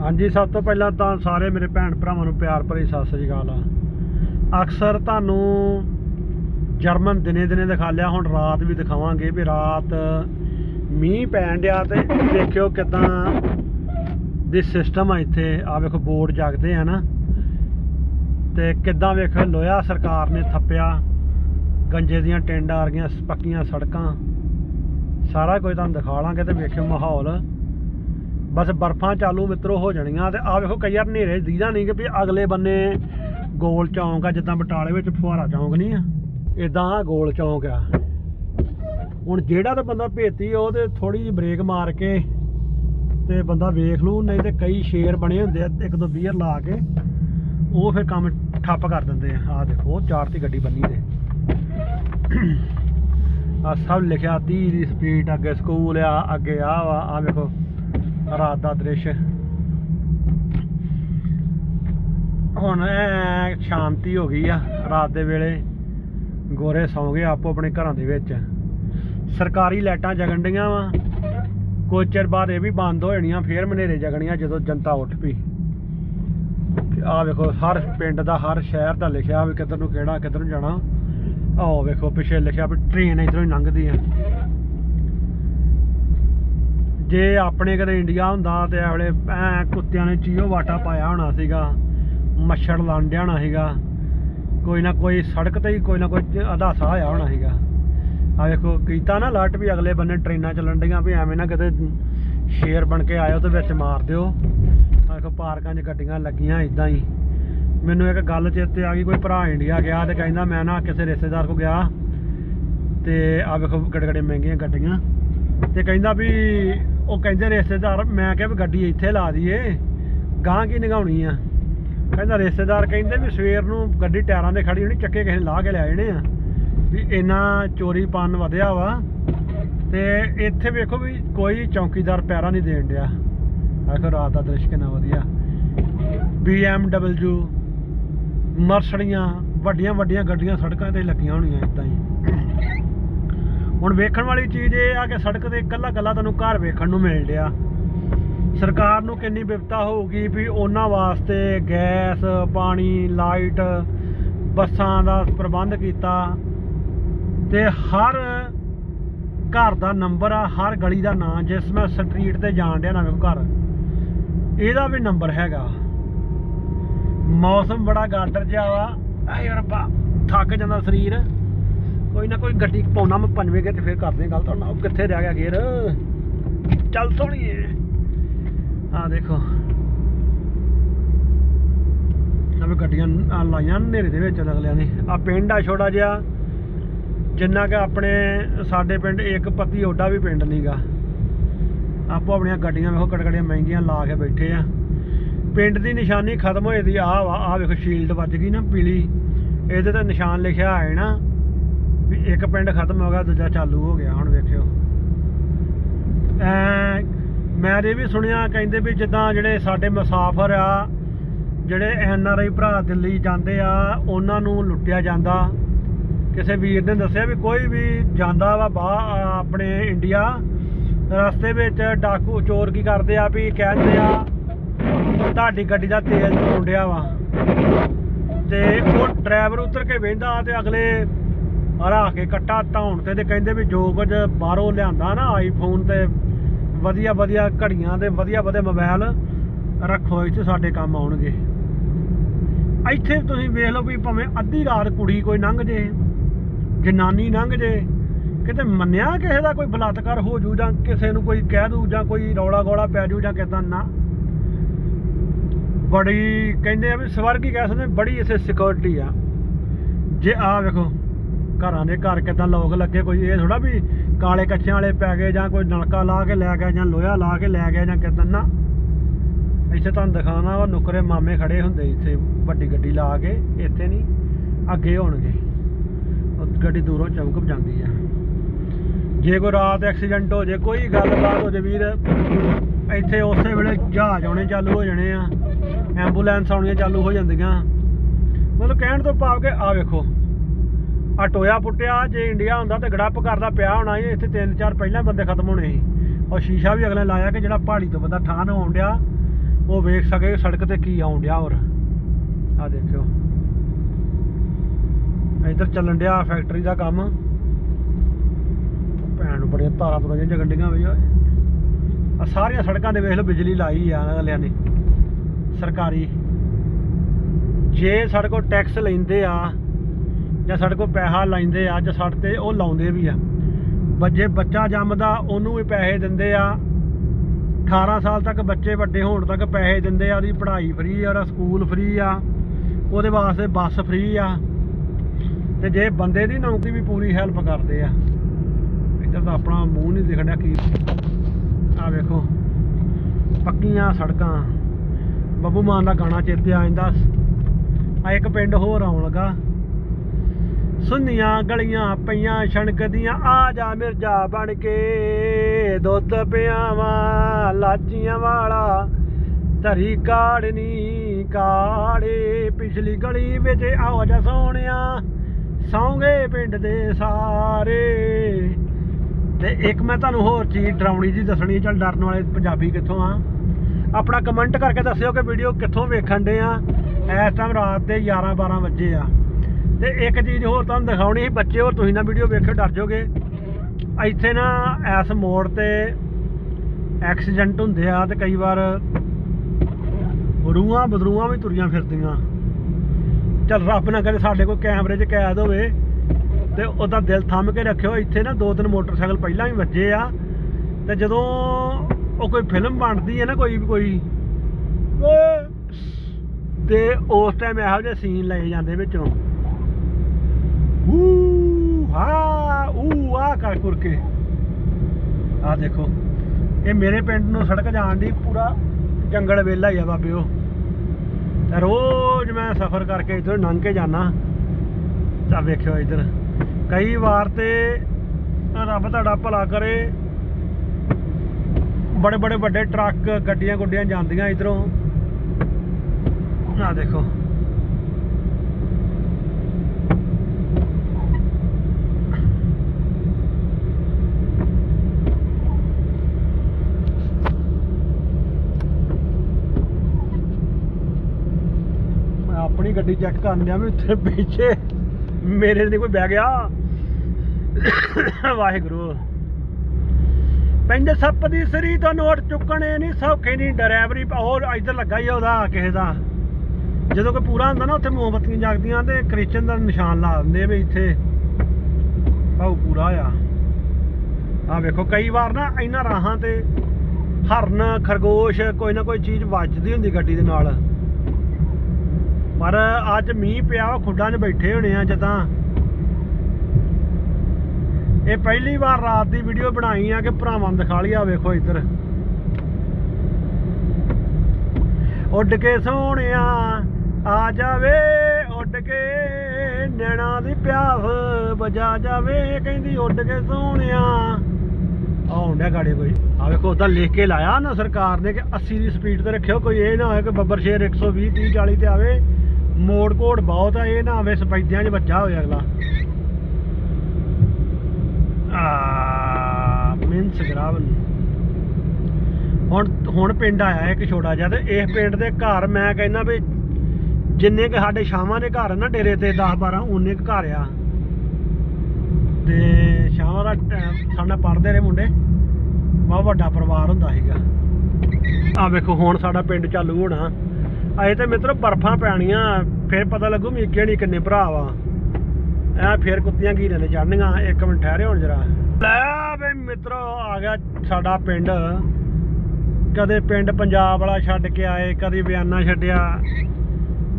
ਹਾਂਜੀ, ਸਭ ਤੋਂ ਪਹਿਲਾਂ ਤਾਂ ਸਾਰੇ ਮੇਰੇ ਭੈਣ ਭਰਾਵਾਂ ਨੂੰ ਪਿਆਰ ਭਰੀ ਸਤਿ ਸ੍ਰੀ ਅਕਾਲ ਆ। ਅਕਸਰ ਤੁਹਾਨੂੰ ਜਰਮਨ ਦਿਨੇ ਦਿਨੇ ਦਿਖਾ ਲਿਆ, ਹੁਣ ਰਾਤ ਵੀ ਦਿਖਾਵਾਂਗੇ ਵੀ ਰਾਤ ਮੀਂਹ ਪੈਣ ਡਿਆ ਤੇ ਦੇਖਿਓ ਕਿਦਾਂ ਦੀ ਸਿਸਟਮ ਆ ਇੱਥੇ। ਆ ਵੇਖੋ, ਬੋਰਡ ਜਾਗਦੇ ਆ ਨਾ। ਤੇ ਕਿੱਦਾਂ ਵੇਖੋ, ਲੋਹਾ ਸਰਕਾਰ ਨੇ ਥੱਪਿਆ, ਗੰਜੇ ਦੀਆਂ ਟਿੰਡ ਆ ਰਹੀਆਂ, ਪੱਕੀਆਂ ਸੜਕਾਂ। ਸਾਰਾ ਕੁਝ ਤੁਹਾਨੂੰ ਦਿਖਾ ਲਾਂਗੇ ਤੇ ਵੇਖਿਓ ਮਾਹੌਲ। ਬਸ ਬਰਫਾਂ ਚਾਲੂ ਮਿੱਤਰੋ ਹੋ ਜਾਣੀਆਂ ਤੇ ਆ ਵੇਖੋ ਕਈ ਵਾਰ ਹਨੇਰੇ ਦੀਦਾ ਨਹੀਂ ਕਿ ਵੀ ਅਗਲੇ ਬੰਨੇ ਗੋਲ ਚੌਂਕ ਆ, ਜਿੱਦਾਂ ਬਟਾਲੇ ਵਿੱਚ ਫੁਹਾਰਾ ਚੌਂਕ ਨਹੀਂ ਆ। ਇਦਾਂ ਗੋਲ ਚੌਂਕ ਆ। ਹੁਣ ਜਿਹੜਾ ਤਾਂ ਬੰਦਾ ਭੇਤੀ ਉਹ ਤੇ ਥੋੜੀ ਜਿਹੀ ਬ੍ਰੇਕ ਮਾਰ ਕੇ ਤੇ ਬੰਦਾ ਵੇਖ ਲੂ ਨਹੀਂ ਤੇ ਕਈ ਸ਼ੇਰ ਬਣੇ ਹੁੰਦੇ ਆ, ਇੱਕ ਦੋ ਬੀਅਰ ਲਾ ਕੇ, ਉਹ ਫਿਰ ਕੰਮ ਠੱਪ ਕਰ ਦਿੰਦੇ ਆ। ਆ ਦੇਖੋ, ਉਹ ਚਾਰ ਤੇ ਗੱਡੀ ਬੰਨੀ ਤੇ। ਆ ਸਭ ਲਿਖਿਆ 30 ਦੀ ਸਪੀਡ ਅੱਗੇ ਸਕੂਲ ਆ, ਅੱਗੇ ਆ ਵਾ ਆ ਵੇਖੋ। ਰਾਤ ਦਾ ਦ੍ਰਿਸ਼। ਹੁਣ ਐ ਸ਼ਾਂਤੀ ਹੋ ਗਈ ਆ, ਰਾਤ ਦੇ ਵੇਲੇ ਗੋਰੇ ਸੌਂ ਗਏ ਆਪੋ ਆਪਣੇ ਘਰਾਂ ਦੇ ਵਿੱਚ। ਸਰਕਾਰੀ ਲਾਈਟਾਂ ਜਗਣ ਡੀਆਂ ਵਾ। ਕੁਝ ਚਿਰ ਬਾਅਦ ਇਹ ਵੀ ਬੰਦ ਹੋ ਜਾਣੀਆਂ, ਫੇਰ ਮਨੇਰੇ ਜਗਣੀਆਂ ਜਦੋਂ ਜਨਤਾ ਉੱਠ ਪਈ। ਆ ਵੇਖੋ, ਹਰ ਪਿੰਡ ਦਾ, ਹਰ ਸ਼ਹਿਰ ਦਾ ਲਿਖਿਆ ਵੀ ਕਿੱਧਰ ਨੂੰ ਕਿਹੜਾ, ਕਿੱਧਰ ਨੂੰ ਜਾਣਾ। ਆਹ ਵੇਖੋ, ਪਿੱਛੇ ਲਿਖਿਆ ਵੀ ਟ੍ਰੇਨ ਇਧਰੋਂ ਹੀ ਲੰਘਦੀ ਆ। ਜੇ ਆਪਣੇ ਕਦੇ ਇੰਡੀਆ ਹੁੰਦਾ ਤੇ ਇਹ ਵੇਲੇ ਐ ਕੁੱਤਿਆਂ ਨੇ ਚੀਓ ਵਾਟਾ ਪਾਇਆ ਹੋਣਾ ਸੀਗਾ, ਮੱਛਰ ਲਾਂਡਿਆ ਹੋਣਾ ਸੀਗਾ, ਕੋਈ ਨਾ ਕੋਈ ਸੜਕ ਤੇ ਹੀ ਕੋਈ ਨਾ ਕੋਈ ਅਧਾਸਾ ਹੋਇਆ ਹੋਣਾ ਸੀਗਾ। ਆ ਵੇਖੋ, ਕੀਤਾ ਨਾ ਲੱਟ ਵੀ ਅਗਲੇ ਬੰਨੇ ਟ੍ਰੇਨਾਂ ਚੱਲਣ ਡੀਆਂ ਵੀ ਐਵੇਂ ਨਾ ਕਿਤੇ ਸ਼ੇਰ ਬਣ ਕੇ ਆਇਓ ਤੇ ਵਿੱਚ ਮਾਰ ਦਿਓ। ਆ ਵੇਖੋ, ਪਾਰਕਾਂ 'ਚ ਗੱਡੀਆਂ ਲੱਗੀਆਂ ਇਦਾਂ ਹੀ। ਮੈਨੂੰ ਇੱਕ ਗੱਲ ਚੇਤੇ ਆ ਗਈ, ਕੋਈ ਭਰਾ ਇੰਡੀਆ ਗਿਆ ਤੇ ਕਹਿੰਦਾ ਮੈਂ ਨਾ ਕਿਸੇ ਰਿਸ਼ਤੇਦਾਰ ਕੋ ਗਿਆ ਤੇ ਆ ਵੇਖੋ, ਗੜਗੜੇ ਮਹਿੰਗੀਆਂ ਗੱਡੀਆਂ। ਤੇ ਕਹਿੰਦਾ ਵੀ ਉਹ ਕਹਿੰਦੇ ਰਿਸ਼ਤੇਦਾਰ, ਮੈਂ ਕਿਹਾ ਵੀ ਗੱਡੀ ਇੱਥੇ ਲਾ ਦਈਏ ਗਾਂ ਕੀ ਨਿਗਾਉਣੀ ਆ? ਕਹਿੰਦਾ ਰਿਸ਼ਤੇਦਾਰ ਕਹਿੰਦੇ ਵੀ ਸਵੇਰ ਨੂੰ ਗੱਡੀ ਟਾਇਰਾਂ ਦੇ ਖੜੀ ਹੋਣੀ, ਚੱਕੇ ਕਿਸੇ ਨੇ ਲਾ ਕੇ ਲੈ ਜਾਣੇ ਆ। ਵੀ ਇੰਨਾ ਚੋਰੀ ਪੰਨ ਵਧਿਆ ਵਾ, ਤੇ ਇੱਥੇ ਵੇਖੋ ਵੀ ਕੋਈ ਚੌਕੀਦਾਰ ਪੈਰਾ ਨਹੀਂ ਦੇਣ ਡਿਆ। ਆਖੋ ਰਾਤ ਦਾ ਦ੍ਰਿਸ਼ ਕਿੰਨਾ ਵਧੀਆ। BMW ਮਰਸੜੀਆਂ ਵੱਡੀਆਂ ਵੱਡੀਆਂ ਗੱਡੀਆਂ ਸੜਕਾਂ ਤੇ ਲੱਗੀਆਂ ਹੋਣੀਆਂ ਇਦਾਂ ਹੀ। ਹੁਣ ਵੇਖਣ ਵਾਲੀ ਚੀਜ਼ ਇਹ ਆ ਕਿ ਸੜਕ ਤੇ ਇਕੱਲਾ ਇਕੱਲਾ ਤੁਹਾਨੂੰ ਘਰ ਵੇਖਣ ਨੂੰ ਮਿਲ ਰਿਹਾ। ਸਰਕਾਰ ਨੂੰ ਕਿੰਨੀ ਵਿਪਤਾ ਹੋਊਗੀ ਵੀ ਉਹਨਾਂ ਵਾਸਤੇ ਗੈਸ, ਪਾਣੀ, ਲਾਈਟ, ਬੱਸਾਂ ਦਾ ਪ੍ਰਬੰਧ ਕੀਤਾ ਤੇ ਹਰ ਘਰ ਦਾ ਨੰਬਰ ਆ, ਹਰ ਗਲੀ ਦਾ ਨਾਂ, ਜਿਸ ਮੈਂ ਸਟਰੀਟ ਤੇ ਜਾਣ ਡਿਆ ਨਵੇਂ ਘਰ, ਇਹਦਾ ਵੀ ਨੰਬਰ ਹੈਗਾ। ਮੌਸਮ ਬੜਾ ਗਾਡਰ ਜਿਹਾ ਵਾ। ਆਏ ਰੱਬਾ, ਥੱਕ ਜਾਂਦਾ ਸਰੀਰ। ਕੋਈ ਨਾ ਕੋਈ ਗੱਡੀ ਪਾਉਣਾ, ਮੈਂ ਪੰਜਵੇਂ ਗੇਰ ਤੇ ਫੇਰ ਕਰਦੇ ਗੱਲ ਤੁਹਾਡਾ ਉਹ ਕਿੱਥੇ ਰਹਿ ਗਿਆ ਗੇਰ ਚੱਲ ਸੋਣੀਏ। ਆ ਦੇਖੋ। ਨਵੇਂ ਗੱਡੀਆਂ ਲਾਈਆਂ ਨੇਰੇ ਦੇ ਵਿੱਚ ਅਗਲਿਆਂ ਨੇ। ਆ ਪਿੰਡ ਆ ਛੋਟਾ ਜਿਹਾ। ਜਿੰਨਾ ਕਿ ਆਪਣੇ ਸਾਡੇ ਪਿੰਡ, ਇੱਕ ਪੱਤੀ ਓਡਾ ਵੀ ਪਿੰਡ ਨਹੀਂਗਾ ਆਪੋ ਆਪਣੀਆਂ ਗੱਡੀਆਂ ਵੇਖੋ ਕੜਕੜੀਆਂ ਮਹਿੰਗੀਆਂ ਲਾ ਕੇ ਬੈਠੇ ਆ। ਪਿੰਡ ਦੀ ਨਿਸ਼ਾਨੀ ਖਤਮ ਹੋਏ ਦੀ, ਆਹ ਵਾ, ਆਹ ਵੇਖੋ ਸ਼ੀਲਡ ਵੱਜ ਗਈ ਨਾ ਪੀਲੀ। ਇਹਦੇ ਤੇ ਨਿਸ਼ਾਨ ਲਿਖਿਆ ਹੈ ਨਾ। ਵੀ ਇੱਕ ਪਿੰਡ ਖਤਮ ਹੋ ਗਿਆ, ਦੂਜਾ ਚਾਲੂ ਹੋ ਗਿਆ, ਹੁਣ ਵੇਖਿਓ। ਐ ਮੈਂ ਇਹ ਵੀ ਸੁਣਿਆ, ਕਹਿੰਦੇ ਵੀ ਜਿੱਦਾਂ ਜਿਹੜੇ ਸਾਡੇ ਮੁਸਾਫਰ ਆ, ਜਿਹੜੇ ਐਨ ਆਰ ਆਈ ਭਰਾ ਦਿੱਲੀ ਜਾਂਦੇ ਆ, ਉਹਨਾਂ ਨੂੰ ਲੁੱਟਿਆ ਜਾਂਦਾ। ਕਿਸੇ ਵੀਰ ਨੇ ਦੱਸਿਆ ਵੀ ਕੋਈ ਵੀ ਜਾਂਦਾ ਵਾ ਬਾਹ ਆਪਣੇ ਇੰਡੀਆ, ਰਸਤੇ ਵਿੱਚ ਡਾਕੂ, ਚੋਰ ਕੀ ਕਰਦੇ ਆ, ਵੀ ਕਹਿੰਦੇ ਆ, ਤੁਹਾਡੀ ਗੱਡੀ ਦਾ ਤੇਲ ਚੋਣ ਵਾ। ਤੇ ਉਹ ਡਰਾਈਵਰ ਉਤਰ ਕੇ ਵੇਂਦਾ ਤੇ ਅਗਲੇ ਹਰਾ ਕੇ ਕੱਟਾ ਧੌਣ ਤੇ ਤੇ ਕਹਿੰਦੇ ਵੀ ਜੋ ਕੁਝ ਬਾਹਰੋਂ ਲਿਆਂਦਾ ਨਾ ਆਈਫੋਨ ਤੇ ਵਧੀਆ ਵਧੀਆ ਘੜੀਆਂ ਤੇ ਵਧੀਆ ਵਧੀਆ ਮੋਬਾਈਲ ਰੱਖੋ ਇੱਥੇ ਸਾਡੇ ਕੰਮ ਆਉਣਗੇ। ਇੱਥੇ ਤੁਸੀਂ ਵੇਖ ਲਓ ਵੀ ਭਾਵੇਂ ਅੱਧੀ ਰਾਤ ਕੁੜੀ ਕੋਈ ਲੰਘ ਜੇ, ਜਨਾਨੀ ਲੰਘ ਜੇ, ਕਿਤੇ ਮੰਨਿਆ ਕਿਸੇ ਦਾ ਕੋਈ ਬਲਾਤਕਾਰ ਹੋ ਜੂ ਜਾਂ ਕਿਸੇ ਨੂੰ ਕੋਈ ਕਹਿ ਦੂ ਜਾਂ ਕੋਈ ਰੌਲਾ ਗੋਲਾ ਪੈ ਜੂ ਜਾਂ ਕਿਦਾਂ ਨਾ। ਬੜੀ ਕਹਿੰਦੇ ਆ ਵੀ ਸਵਰਗੀ ਕਹਿ ਸਕਦੇ, ਬੜੀ ਇਸੇ ਸਿਕਿਉਰਿਟੀ ਆ। ਜੇ ਆ ਵੇਖੋ ਘਰਾਂ ਦੇ ਘਰ ਕਿਦਾਂ ਲੋਕ ਲੱਗੇ, ਕੋਈ ਇਹ ਥੋੜਾ ਵੀ ਕਾਲੇ ਕੱਚਿਆਂ ਵਾਲੇ ਪੈ ਗਏ ਜਾਂ ਕੋਈ ਨਲਕਾ ਲਾ ਕੇ ਲੈ ਗਿਆ ਜਾਂ ਲੋਹਾ ਲਾ ਕੇ ਲੈ ਗਿਆ ਜਾਂ ਕਿਦਾਂ ਨਾ। ਇੱਥੇ ਤੁਹਾਨੂੰ ਦਿਖਾਉਣਾ ਵਾ, ਨੁਕਰੇ ਮਾਮੇ ਖੜੇ ਹੁੰਦੇ ਇੱਥੇ, ਵੱਡੀ ਗੱਡੀ ਲਾ ਕੇ, ਇੱਥੇ ਨਹੀਂ, ਅੱਗੇ ਹੋਣਗੇ। ਉਹ ਗੱਡੀ ਦੂਰੋਂ ਚਮਕ ਜਾਂਦੀ ਆ। ਜੇ ਕੋਈ ਰਾਤ ਐਕਸੀਡੈਂਟ ਹੋ ਜੇ, ਕੋਈ ਗੱਲਬਾਤ ਹੋ ਜੇ ਵੀਰ, ਇੱਥੇ ਉਸੇ ਵੇਲੇ ਜਹਾਜ਼ ਆਉਣੇ ਚਾਲੂ ਹੋ ਜਾਣੇ ਆ, ਐਂਬੂਲੈਂਸ ਆਉਣੀਆਂ ਚਾਲੂ ਹੋ ਜਾਂਦੀਆਂ। ਮਤਲਬ ਕਹਿਣ ਤੋਂ ਭਾਵ ਕਿ ਆ ਵੇਖੋ ਆ ਟੋਇਆ ਪੁੱਟਿਆ ਜੇ ਇੰਡੀਆ ਹੁੰਦਾ ਤੇ ਗੜੱਪ ਕਰਦਾ ਪਿਆ ਹੋਣਾ ਸੀ, ਇੱਥੇ ਤਿੰਨ ਚਾਰ ਪਹਿਲਾਂ ਬੰਦੇ ਖਤਮ ਹੋਣੇ ਸੀ। ਔਰ ਸ਼ੀਸ਼ਾ ਵੀ ਅਗਲੇ ਲਾਇਆ ਕਿ ਜਿਹੜਾ ਪਹਾੜੀ ਤੋਂ ਬੰਦਾ ਠਾਣ ਹੋਣ ਡਿਆ, ਉਹ ਵੇਖ ਸਕੇ ਸੜਕ ਤੇ ਕੀ ਆਉਣ ਡਿਆ ਹੋਰ। ਆ ਦੇਖਿਓ। ਇੱਧਰ ਚੱਲਣ ਡਿਆ ਫੈਕਟਰੀ ਦਾ ਕੰਮ। ਭੈਣ ਨੂੰ ਬੜੀਆਂ ਤਾਰਾਂ ਤੁਰਾਂ ਜਿਹੀਆਂ ਜਗੰਡੀਆਂ ਵੀ ਆ ਸਾਰੀਆਂ ਸੜਕਾਂ ਦੇ ਵੇਖ ਲਓ ਬਿਜਲੀ ਲਾਈ ਆ ਅਗਲਿਆਂ ਨੇ। ਸਰਕਾਰੀ। ਜੇ ਸਾਡੇ ਕੋਲ ਟੈਕਸ ਲੈਂਦੇ ਆ ਜਾਂ ਸਾਡੇ ਕੋਲ ਪੈਸਾ ਲੈਂਦੇ ਆ ਜਾਂ ਸਾਡੇ ਤੇ ਉਹ ਲਾਉਂਦੇ ਵੀ ਆ। ਬੱਜੇ ਬੱਚਾ ਜੰਮਦਾ, ਉਹਨੂੰ ਵੀ ਪੈਸੇ ਦਿੰਦੇ ਆ। 18 ਸਾਲ ਤੱਕ ਬੱਚੇ ਵੱਡੇ ਹੋਣ ਤੱਕ ਪੈਸੇ ਦਿੰਦੇ ਆ, ਉਹਦੀ ਪੜ੍ਹਾਈ ਫ੍ਰੀ ਆ, ਉਹਦਾ ਸਕੂਲ ਫ੍ਰੀ ਆ, ਉਹਦੇ ਵਾਸਤੇ ਬੱਸ ਫ੍ਰੀ ਆ। ਤੇ ਜੇ ਬੰਦੇ ਦੀ ਨੌਕਰੀ ਵੀ ਪੂਰੀ ਹੈਲਪ ਕਰਦੇ ਆ। ਇੱਧਰ ਤਾਂ ਆਪਣਾ ਮੂੰਹ ਨਹੀਂ ਦਿਖਣ ਡਿਆ ਕੀ ਆ ਵੇਖੋ। ਪੱਕੀਆਂ ਸੜਕਾਂ। ਬੱਬੂ ਮਾਨ ਦਾ ਗਾਣਾ ਚੇਤੇ ਆ ਜਾਂਦਾ। ਆ ਇੱਕ ਪਿੰਡ ਹੋਰ ਆਉਣ ਲੱਗਾ। ਸੁੰਨੀਆਂ ਗਲੀਆਂ ਪਈਆਂ ਛਣਕਦੀਆਂ ਆ ਜਾ ਮਿਰਜਾ ਬਣ ਕੇ। ਦੁੱਧ ਪਿਆਵਾਂ, ਲਾਚੀਆਂ ਵਾਲਾ, ਧਰੀ ਕਾੜਨੀ ਕਾੜੇ। ਪਿਛਲੀ ਗਲੀ ਵਿੱਚ ਆਓ ਜਾ ਸੋਹਣਿਆ, ਸੌਂਗੇ ਪਿੰਡ ਦੇ ਸਾਰੇ। ਤੇ ਇੱਕ ਮੈਂ ਤੁਹਾਨੂੰ ਹੋਰ ਚੀਜ਼ ਡਰਾਉਣੀ ਜੀ, ਦੱਸਣੀ, ਚੱਲ ਡਰਨ ਵਾਲੇ ਪੰਜਾਬੀ ਕਿੱਥੋਂ ਆ? ਆਪਣਾ ਕਮੈਂਟ ਕਰਕੇ ਦੱਸਿਓ ਕਿ ਵੀਡੀਓ ਕਿੱਥੋਂ ਵੇਖਣ ਦੇ ਆ। ਇਸ ਟਾਈਮ ਰਾਤ ਦੇ 11 12 ਵਜੇ ਆ। ਤੇ ਇੱਕ ਚੀਜ਼ ਹੋਰ ਤੁਹਾਨੂੰ ਦਿਖਾਉਣੀ ਸੀ, ਬੱਚੇ ਹੋਰ ਤੁਸੀਂ ਨਾ ਵੀਡੀਓ ਵੇਖਿਓ, ਡਰ ਜਾਓਗੇ। ਇੱਥੇ ਨਾ ਇਸ ਮੋੜ ਤੇ ਐਕਸੀਡੈਂਟ ਹੁੰਦੇ ਆ ਤੇ ਕਈ ਵਾਰ ਰੂਹਾਂ ਬਦਰੂਹਾਂ ਵੀ ਤੁਰੀਆਂ ਫਿਰਦੀਆਂ। ਚੱਲ ਰੱਬ ਨਾ ਕਰੇ ਸਾਡੇ ਕੋਲ ਕੈਮਰੇ 'ਚ ਕੈਦ ਹੋਵੇ ਤੇ ਉਹਦਾ ਦਿਲ ਥੰਮ ਕੇ ਰੱਖਿਓ। ਇੱਥੇ ਨਾ ਦੋ ਤਿੰਨ ਮੋਟਰਸਾਈਕਲ ਪਹਿਲਾਂ ਵੀ ਵੱਜੇ ਆ ਤੇ ਜਦੋਂ ਉਹ ਕੋਈ ਫਿਲਮ ਬਣਦੀ ਹੈ ਨਾ ਕੋਈ ਵੀ ਕੋਈ, ਤੇ ਉਸ ਟਾਈਮ ਇਹੋ ਜਿਹੇ ਸੀਨ ਲਏ ਜਾਂਦੇ ਵਿੱਚੋਂ ਊ ਹਾ ਊ ਆ ਕੇ। ਆ ਦੇਖੋ। ਇਹ ਮੇਰੇ ਪਿੰਡ ਨੂੰ ਸੜਕ ਜਾਣ ਦੀ ਪੂਰਾ ਜੰਗਲ ਵੇਲਾ ਹੀ ਆ ਬਾਬੇ ਤੇ ਰੋਜ਼ ਮੈਂ ਸਫ਼ਰ ਕਰਕੇ ਇੱਧਰ ਲੰਘ ਕੇ ਜਾਣਾ ਤਾਂ ਵੇਖਿਓ ਇੱਧਰ। ਕਈ ਵਾਰ ਤੇ ਰੱਬ ਤੁਹਾਡਾ ਭਲਾ ਕਰੇ। ਬੜੇ ਬੜੇ ਵੱਡੇ ਟਰੱਕ ਗੱਡੀਆਂ ਗੁੱਡੀਆਂ ਜਾਂਦੀਆਂ ਇਧਰੋਂ। ਆ ਦੇਖੋ ਮੈਂ ਆਪਣੀ ਗੱਡੀ ਚੈੱਕ ਕਰਨ ਡਿਆ ਵੀ ਉੱਥੇ ਪਿੱਛੇ ਮੇਰੇ ਨਹੀਂ ਕੋਈ ਬਹਿ ਗਿਆ। ਵਾਹਿਗੁਰੂ। ਪਿੰਡ ਸੱਪ ਦੀ ਸਰੀ ਤੋਂ ਨੋਟ ਚੁੱਕਣੇ ਨਹੀਂ, ਸੌਖੇ ਨਹੀਂ ਡਰਾਈਵਰੀ ਹੋਰ ਇੱਧਰ ਲੱਗਾ ਹੀ ਉਹਦਾ, ਕਿਸੇ ਦਾ। ਜਦੋਂ ਕੋਈ ਪੂਰਾ ਹੁੰਦਾ ਨਾ, ਉੱਥੇ ਮੋਮਬੱਤੀਆਂ ਜਗਦੀਆਂ ਤੇ ਕ੍ਰਿਸਚਨ ਦਾ ਨਿਸ਼ਾਨ ਲਾ ਦਿੰਦੇ ਵੀ ਇੱਥੇ। ਭਾਉ ਪੂਰਾ ਆ। ਆ ਵੇਖੋ, ਕਈ ਵਾਰ ਨਾ ਇਹਨਾਂ ਰਾਹਾਂ ਤੇ ਹਰਨ, ਖਰਗੋਸ਼, ਕੋਈ ਨਾ ਕੋਈ ਚੀਜ਼ ਵੱਜਦੀ ਹੁੰਦੀ ਗੱਡੀ ਦੇ ਨਾਲ। ਪਰ ਅੱਜ ਮੀਂਹ ਪਿਆ ਖੁੱਡਾਂ 'ਚ ਬੈਠੇ ਹੋਣੇ ਆ ਜਦਾਂ। ਇਹ ਪਹਿਲੀ ਵਾਰ ਰਾਤ ਦੀ ਵੀਡੀਓ ਬਣਾਈ ਆ ਕਿ ਭਰਾਵਾਂ ਦਿਖਾ ਲਿਆ ਵੇਖੋ ਇੱਧਰ। ਉੱਡ ਕੇ ਸੋਹਣਿਆ ਆ ਜਾਵੇ, ਉੱਡ ਕੇ ਨੈਣਾ ਦੀ ਪਿਆਸ ਬਜਾ ਜਾਵੇ, ਕਹਿੰਦੀ ਉੱਡ ਕੇ ਸੋਹਣਿਆ। ਆਉਣ ਡਿਆ ਗਾੜੀ ਕੋਈ। ਆ ਵੇਖੋ, ਉਦਾਂ ਲਿਖ ਕੇ ਲਾਇਆ ਨਾ ਸਰਕਾਰ ਨੇ ਕਿ 80 ਦੀ ਸਪੀਡ ਤੇ ਰੱਖਿਓ, ਕੋਈ ਇਹ ਨਾ ਹੋਏ ਕਿ ਬੱਬਰ ਸ਼ੇਰ 120 30 40 ਤੇ ਆਵੇ। ਮੋੜ ਕੋੜ ਬਹੁਤ ਆ, ਇਹ ਨਾ ਆਵੇ ਸਪੈਦਿਆਂ 'ਚ ਵੱਜਾ ਹੋਵੇ ਅਗਲਾ। ਆ, ਮਿੰਸ ਗਰਾਵਨ। ਹੁਣ ਹੁਣ ਪਿੰਡ ਆਇਆ ਇੱਕ ਛੋਟਾ ਜਿਹਾ ਤੇ ਇਸ ਪਿੰਡ ਦੇ ਘਰ ਮੈਂ ਕਹਿੰਦਾ ਵੀ ਜਿੰਨੇ ਕਿ ਸਾਡੇ ਸ਼ਾਮਾਂ ਦੇ ਘਰ ਨਾ ਡੇਰੇ ਤੇ 10 12 ਉਨੇ ਕੁ ਘਰ ਆ। ਤੇ ਸ਼ਾਮਾਂ ਦਾ ਟਾਈਮ ਸਾਡਾ ਪੜਦੇ ਰਹੇ ਮੁੰਡੇ। ਬਹੁਤ ਵੱਡਾ ਪਰਿਵਾਰ ਹੁੰਦਾ ਸੀਗਾ। ਆ ਵੇਖੋ, ਹੁਣ ਸਾਡਾ ਪਿੰਡ ਚਾਲੂ ਹੋਣਾ। ਅਜੇ ਤੇ ਮਿੱਤਰੋ ਬਰਫਾਂ ਪੈਣੀਆਂ, ਫਿਰ ਪਤਾ ਲੱਗੂ ਮੀਕੇ ਨਹੀਂ ਕਿੰਨੇ ਭਰਾ ਵਾ। ਐ ਫਿਰ ਕੁੱਤੀਆਂ ਘੀਰੇ ਨੇ ਚੜਨੀਆਂ ਇੱਕ ਮਿੰਟ ਠਹਿਰੇ ਹੁਣ ਜਰਾ। ਲੈ ਬਈ ਮਿੱਤਰੋ, ਆ ਗਿਆ ਸਾਡਾ ਪਿੰਡ। ਕਦੇ ਪਿੰਡ ਪੰਜਾਬ ਵਾਲਾ ਛੱਡ ਕੇ ਆਏ, ਕਦੇ ਬਿਆਨਾ ਛੱਡਿਆ।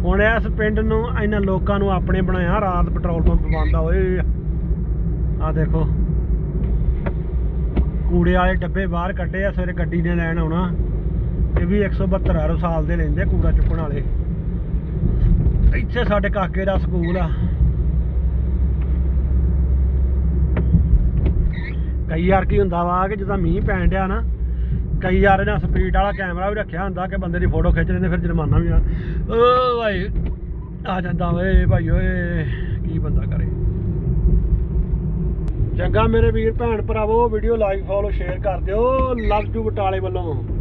ਹੁਣ ਇਸ ਪਿੰਡ ਨੂੰ ਇਹਨਾਂ ਲੋਕਾਂ ਨੂੰ ਆਪਣੇ ਬਣਾਇਆ, ਰਾਤ ਪੈਟਰੋਲ ਪੰਪ ਬੰਦ ਆ, ਓਏ। ਆ ਦੇਖੋ। ਕੂੜੇ ਵਾਲੇ ਡੱਬੇ ਬਾਹਰ ਕੱਢੇ ਆ, ਸਵੇਰੇ ਗੱਡੀ ਨੇ ਲੈਣ ਆਉਣਾ। ਇਹ ਵੀ 172 ਹਰ ਸਾਲ ਦੇ ਲੈਂਦੇ ਕੂੜਾ ਚੁੱਕਣ ਵਾਲੇ। ਇੱਥੇ ਸਾਡੇ ਕਾਕੇ ਦਾ ਸਕੂਲ ਆ। ਕਈ ਵਾਰ ਕੀ ਹੁੰਦਾ ਵਾ ਕਿ ਜਦੋਂ ਮੀਂਹ ਪੈਣ ਡਿਆ ਨਾ, ਕਈ ਵਾਰ ਇਹਨਾਂ ਸਪੀਡ ਵਾਲਾ ਕੈਮਰਾ ਵੀ ਰੱਖਿਆ ਹੁੰਦਾ ਕਿ ਬੰਦੇ ਦੀ ਫੋਟੋ ਖਿੱਚ ਲੈਂਦੇ, ਫਿਰ ਜੁਰਮਾਨਾ ਵੀ ਆ। ਓ ਭਾਈ, ਆ ਜਾਂਦਾ ਓਏ ਭਾਈ ਓਏ, ਕੀ ਬੰਦਾ ਕਰੇ। ਚੰਗਾ ਮੇਰੇ ਵੀਰ ਭੈਣ ਭਰਾਵੋ ਵੀਡੀਓ ਲਾਈਕ ਫੋਲੋ ਸ਼ੇਅਰ ਕਰ ਦਿਓ। ਲਵ ਯੂ ਬਟਾਲੇ ਵੱਲੋਂ।